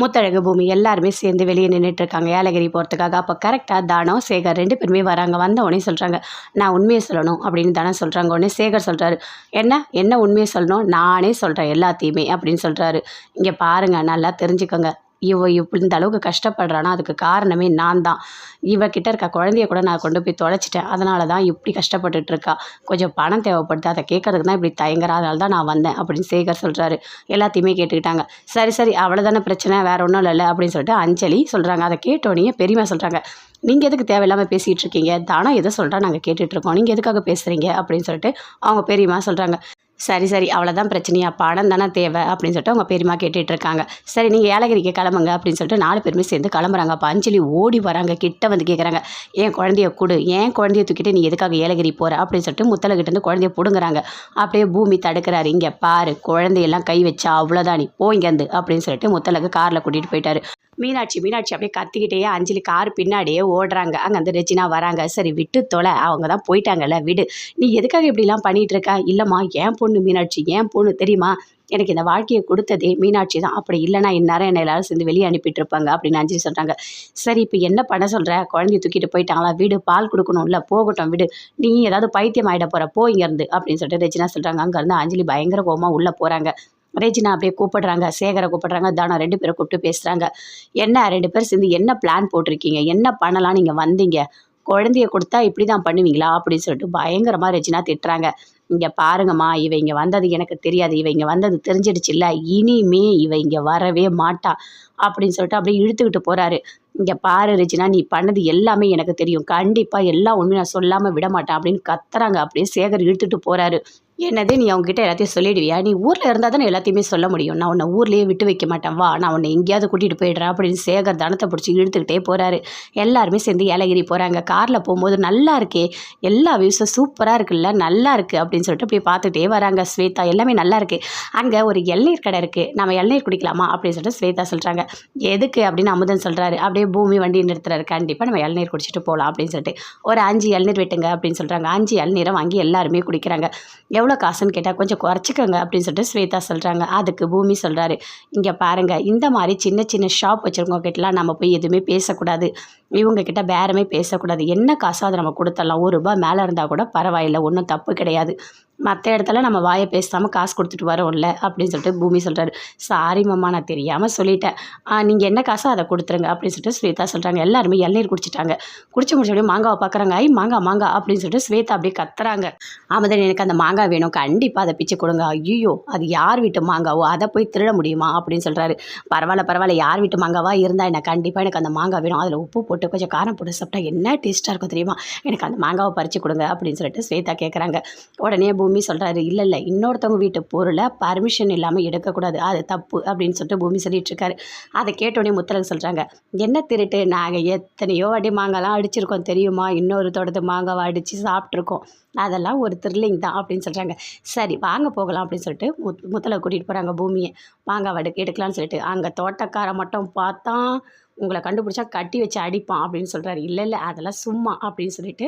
முத்தழகு பூமி எல்லாருமே சேர்ந்து வெளியே நின்றுட்டு இருக்காங்க ஏலகிரி போகிறதுக்காக அப்போ கரெக்டாக தானம் சேகர் ரெண்டு பேருமே வராங்க. வந்த உடனே சொல்கிறாங்க நான் உண்மையை சொல்லணும் அப்படின்னு தானே சொல்கிறாங்க உடனே சேகர் சொல்கிறாரு என்ன என்ன உண்மையை சொல்லணும்? நானே சொல்கிறேன் எல்லாத்தையுமே அப்படின்னு சொல்கிறாரு இங்கே பாருங்கள் நல்லா தெரிஞ்சுக்கோங்க. இவ இப்படி இந்த அளவுக்கு கஷ்டப்படுறானா? அதுக்கு காரணமே நான் தான் இவக்கிட்ட இருக்க குழந்தைய கூட நான் கொண்டு போய் தொலைச்சிட்டேன். அதனால தான் இப்படி கஷ்டப்பட்டுட்டு இருக்கா கொஞ்சம் பணம் தேவைப்படுது. அதை கேட்கறதுக்கு தான் இப்படி தயங்குறா. அதனால தான் நான் வந்தேன் அப்படின்னு சேகர் சொல்கிறாரு எல்லாத்தையுமே கேட்டுக்கிட்டாங்க. சரி சரி அவ்வளோதானே பிரச்சனை. வேற ஒன்றும் இல்லைல்ல அப்படின்னு சொல்லிட்டு அஞ்சலி சொல்கிறாங்க அதை கேட்டோடனே பெரியம்மா சொல்கிறாங்க நீங்கள் எதுக்கு தேவையில்லாமல் பேசிகிட்டு இருக்கீங்க? தானா எதை சொல்கிறா நாங்கள் கேட்டுட்ருக்கோம். நீங்கள் எதுக்காக பேசுகிறீங்க அப்படின்னு சொல்லிட்டு அவங்க பெரியம்மா சொல்கிறாங்க சரி சரி அவ்வளோதான் பிரச்சனையா? பணம் தானே தேவை? அப்படின்னு சொல்லிட்டு அவங்க பெரியம்மா கேட்டுட்டு இருக்காங்க சரி நீங்கள் ஏலகிரிக்கு கிளம்புங்க அப்படின்னு சொல்லிட்டு நாலு பேருமே சேர்ந்து கிளம்புறாங்க. பஞ்சலி ஓடி வராங்க கிட்ட வந்து கேட்குறாங்க என் குழந்தைய கொடு ஏன் குழந்தைய தூக்கிட்டு நீ எதுக்காக ஏலகிரி போகிற அப்படின்னு சொல்லிட்டு முத்தலகிட்ட இருந்து குழந்தைய பிடுங்குறாங்க. அப்படியே பூமி தடுக்கிறாரு. இங்கே பாரு குழந்தையெல்லாம் கை வச்சா அவ்வளோதான் நீ போ இங்கேருந்து அப்படின்னு சொல்லிட்டு முத்தலகு காரில் கூட்டிகிட்டு போயிட்டாரு. மீனாட்சி மீனாட்சி அப்படியே கத்திக்கிட்டே அஞ்சலி கார் பின்னாடியே ஓடுறாங்க. அங்கே வந்து ரெஜினா வராங்க. சரி விட்டு தொலை. அவங்க தான் போயிட்டாங்கல்ல விடு. நீ எதுக்காக இப்படிலாம் பண்ணிகிட்டு இருக்க? இல்லைம்மா ஏன் பொண்ணு மீனாட்சி ஏன் பொண்ணு தெரியுமா? எனக்கு இந்த வாழ்க்கையை கொடுத்ததே மீனாட்சி தான். அப்படி இல்லைனா இந்நேரம் என்னை எல்லாரும் சேர்ந்து வெளியே அனுப்பிட்டு இருப்பாங்க அப்படின்னு அஞ்சலி சொல்கிறாங்க சரி இப்போ என்ன பண்ண சொல்கிற குழந்தைய தூக்கிட்டு போயிட்டாங்களா? வீடு பால் கொடுக்கணும்ல. போகட்டும் விடு. நீ ஏதாவது பைத்தியம் ஆகிட போகிற போ இங்கேருந்து அப்படின்னு சொல்லிட்டு ரெஜினா சொல்கிறாங்க அங்கேருந்து அஞ்சலி பயங்கர கோவமாக உள்ளே போகிறாங்க ரெஜினா அப்படியே கூப்பிடுறாங்க சேகரை கூப்பிடுறாங்க தானா ரெண்டு பேரை கூப்பிட்டு பேசுகிறாங்க என்ன ரெண்டு பேர் சேர்ந்து என்ன பிளான் போட்டிருக்கீங்க? என்ன பண்ணலாம் நீங்கள் வந்தீங்க? குழந்தைய கொடுத்தா இப்படி தான் பண்ணுவீங்களா? அப்படின்னு சொல்லிட்டு பயங்கரமாக ரெஜினா திட்டுறாங்க. இங்கே பாருங்கம்மா இவ இங்கே வந்தது எனக்கு தெரியாது. இவ இங்கே வந்தது தெரிஞ்சிடுச்சு இல்லை. இனிமே இவ இங்கே வரவே மாட்டா. அப்படின்னு சொல்லிட்டு அப்படியே இழுத்துக்கிட்டு போகிறாரு இங்கே பாரு ரிஜினா நீ பண்ணது எல்லாமே எனக்கு தெரியும். கண்டிப்பாக எல்லாம் உண்மையை நான் சொல்லாமல் விட மாட்டேன் அப்படின்னு கத்துறாங்க. அப்படியே சேகர் இழுத்துட்டு போகிறாரு என்னது நீ அவங்ககிட்ட எல்லாத்தையும் சொல்லிடுவியா? நீ ஊரில் இருந்தால் தானே எல்லாத்தையுமே சொல்ல முடியும். நான் உன்னை ஊர்லேயே விட்டு வைக்க மாட்டேன். வா நான் உன்னை எங்கேயாவது கூட்டிகிட்டு போயிடுறேன் அப்படின்னு சேகர் தனத்தை பிடிச்சி இழுத்துக்கிட்டே போகிறாரு எல்லாருமே சேர்ந்து ஏலகிரி போகிறாங்க காரில் போகும்போது நல்லா இருக்கே. எல்லா வியூஸும் சூப்பராக இருக்குல்ல? நல்லா இருக்குது அப்படின்னு சொல்லிட்டு அப்படியே பார்த்துட்டே வராங்க ஸ்வேதா. எல்லாமே நல்லா இருக்குது அங்கே ஒரு இளநீர் கடை இருக்குது நம்ம இளநீர் குடிக்கலாமா அப்படின்னு சொல்லிட்டு ஸ்வேதா சொல்கிறாங்க எதுக்கு அப்படின்னு அமுதன் சொல்கிறாரு அப்படியே பூமி வண்டி நிறுத்துறாரு. கண்டிப்பாக நம்ம இளநீர் குடிச்சிட்டு போகலாம் அப்படின்னு சொல்லிட்டு. ஒரு அஞ்சு இளநீர் வெட்டுங்க அப்படின்னு சொல்கிறாங்க அஞ்சு இளநீரை வாங்கி எல்லாருமே குடிக்கிறாங்க. எவ்வளோ காசுன்னு கேட்டால் கொஞ்சம் குறைச்சிக்கோங்க அப்படின்னு சொல்லிட்டு ஸ்வேதா சொல்கிறாங்க அதுக்கு பூமி சொல்கிறாரு இங்கே பாருங்கள் இந்த மாதிரி சின்ன சின்ன ஷாப் வச்சுருக்கோம் கிட்டலாம் நம்ம போய் எதுவுமே பேசக்கூடாது. இவங்க கிட்ட பேரமே பேசக்கூடாது. என்ன காசோ அதை நம்ம கொடுத்துடலாம் ஒரு ரூபாய் மேலே இருந்தால் கூட பரவாயில்லை. ஒன்றும் தப்பு கிடையாது. மற்ற இடத்துல நம்ம வாயை பேசாமல் காசு கொடுத்துட்டு வரோம்ல அப்படின்னு சொல்லிட்டு பூமி சொல்கிறாரு சாரி மாமா நான் தெரியாமல் சொல்லிட்டேன். நீங்கள் என்ன காசோ அதை கொடுத்துருங்க அப்படின்னு சொல்லிட்டு ஸ்வேதா சொல்கிறாங்க எல்லாருமே இளநீர் குடிச்சிட்டாங்க. குடிச்சு முடிச்ச அப்படியே மாங்காவை பார்க்குறாங்க ஐ மாங்காய் மாங்காய் அப்படின்னு சொல்லிட்டு ஸ்வேதா அப்படியே கத்துறாங்க. ஆமதன் எனக்கு அந்த மாங்காய் வேணும். கண்டிப்பாக அதை பிச்சு கொடுங்க. ஐயோ அது யார் வீட்டு மாங்காவோ? அதை போய் திருட முடியுமா அப்படின்னு சொல்கிறாரு பரவாயில்ல பரவாயில்ல. யார் வீட்டு மாங்காவாக இருந்தால் எனக்கு கண்டிப்பாக எனக்கு அந்த மாங்காய் வேணும். அதில் உப்பு போட்டு கொஞ்சம் காரம் போட்டு சாப்பிட்டா என்ன டேஸ்ட்டாக இருக்கும் தெரியுமா? எனக்கு அந்த மாங்காவை பறித்து கொடுங்க அப்படின்னு சொல்லிட்டு ஸ்வேதா கேட்குறாங்க உடனே பூமி சொல்கிறாரு இல்லை இல்லை இன்னொருத்தவங்க வீட்டு பொருளை பர்மிஷன் இல்லாமல் எடுக்கக்கூடாது. அது தப்பு அப்படின்னு சொல்லிட்டு பூமி சொல்லிட்டு இருக்காரு. அதை கேட்டோடனே முத்தலகு சொல்கிறாங்க என்ன திருட்டு? நாங்கள் எத்தனையோ அடி மாங்காய்லாம் அடிச்சிருக்கோம் தெரியுமா? இன்னொரு தோட்டத்து மாங்காவை அடித்து சாப்பிட்ருக்கோம் அதெல்லாம் ஒரு த்ரில்லிங் தான் அப்படின்னு சொல்கிறாங்க சரி வாங்க போகலாம் அப்படின்னு சொல்லிட்டு முத் முத்தலை கூட்டிகிட்டு போகிறாங்க பூமியை. மாங்காவை எடு எடுக்கலாம்னு சொல்லிட்டு அங்கே தோட்டக்காரன் மட்டும் பார்த்தா உங்களை கண்டுபிடிச்சா கட்டி வச்சு அடிப்பான் அப்படின்னு சொல்கிறாரு இல்லை இல்லை அதெல்லாம் சும்மா அப்படின்னு சொல்லிட்டு